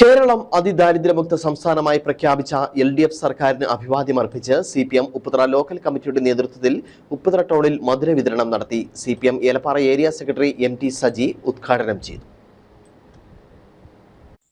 കേരളം അതിദാരിദ്ര്യമുക്ത സംസ്ഥാനമായി പ്രഖ്യാപിച്ച L D F സർക്കാരിന് അഭിവാദ്യം അർപ്പിച്ച് C P M Upputhara local കമ്മിറ്റിയുടെ നേതൃത്വത്തിൽ ഉപ്പുതറ ടൗണിൽ മധുര വിതരണം നടത്തി. C P M Elappara area secretary M T Saji ഉദ്ഘാടനം ചെയ്തു.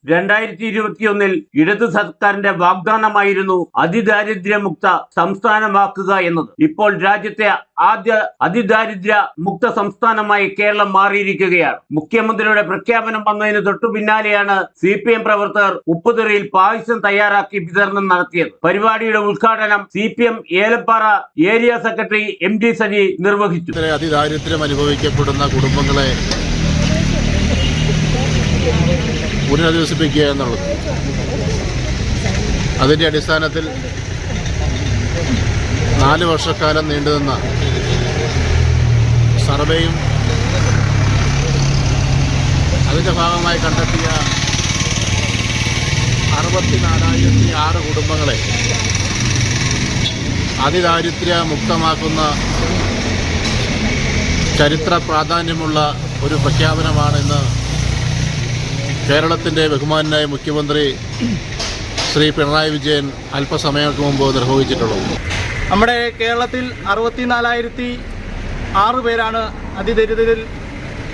രണ്ടായിരത്തി ഇരുപത്തിയൊന്നിൽ ഇടതു സർക്കാരിന്റെ വാഗ്ദാനമായിരുന്നു അതിദാരിദ്ര്യമുക്ത സംസ്ഥാനമാക്കുക എന്നത്. ഇപ്പോൾ രാജ്യത്തെ ആദ്യ അതിദാരിദ്ര്യ മുക്ത സംസ്ഥാനമായി കേരളം മാറിയിരിക്കുകയാണ്. മുഖ്യമന്ത്രിയുടെ പ്രഖ്യാപനം വന്നതിന് തൊട്ടു പിന്നാലെയാണ് സി പി എം പ്രവർത്തകർ ഉപ്പുതെറിയിൽ പായസം തയ്യാറാക്കി വിതരണം നടത്തിയത്. പരിപാടിയുടെ ഉദ്ഘാടനം C P M Elappara area secretary M D Saji നിർവഹിച്ചു. അതിദാരിദ്ര്യം അനുഭവിക്കപ്പെടുന്ന കുടുംബങ്ങളെ പുനരധിവസിപ്പിക്കുക എന്നുള്ളത്. അതിന്റെ അടിസ്ഥാനത്തിൽ നാല് വർഷക്കാലം നീണ്ടുനിന്ന സർവേയും അതിന്റെ ഭാഗമായി കണ്ടെത്തിയ അറുപത്തിനാലായിരത്തി ആറ് കുടുംബങ്ങളെ അതിദാരിദ്ര്യ മുക്തമാക്കുന്ന ചരിത്ര പ്രാധാന്യമുള്ള ഒരു പ്രഖ്യാപനമാണ് ഇന്ന് കേരളത്തിന്റെ ബഹുമാനായ മുഖ്യമന്ത്രി ശ്രീ പിണറായി വിജയൻ അല്പസമയങ്ങൾക്ക് മുമ്പ് നിർവഹിച്ചിട്ടുള്ളത് നമ്മുടെ കേരളത്തിൽ അറുപത്തിനാലായിരത്തി ആറ് പേരാണ് അതിദരിദ്രരിൽ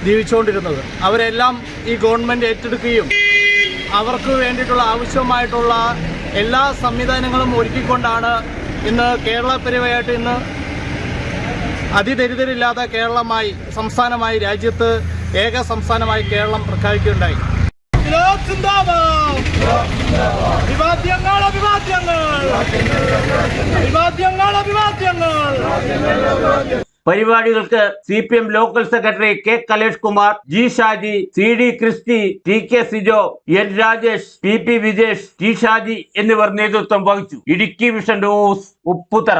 ജീവിച്ചുകൊണ്ടിരുന്നത്. അവരെല്ലാം ഈ ഗവൺമെന്റ് ഏറ്റെടുക്കുകയും അവർക്ക് വേണ്ടിയിട്ടുള്ള ആവശ്യമായിട്ടുള്ള എല്ലാ സംവിധാനങ്ങളും ഒരുക്കിക്കൊണ്ടാണ് ഇന്ന് കേരള പരിവയായിട്ട് ഇന്ന് അതിദരിദ്രരില്ലാത്ത കേരളമായി സംസ്ഥാനമായി രാജ്യത്ത് ഏക സംസ്ഥാനമായി കേരളം പ്രഖ്യാപിക്കുകയുണ്ടായി. അഭിവാദ്യങ്ങൾ അഭിവാദ്യങ്ങൾ. അഭിവാദ്യങ്ങൾ അഭിവാദ്യങ്ങൾ. പരിപാടികൾക്ക് C P M local secretary K Kalesh Kumar G Shaji C D Christy T K Sijo N Rajesh P P Vijesh T Shaji എന്നിവർ നേതൃത്വം വഹിച്ചു. Idukki vision news Upputhara.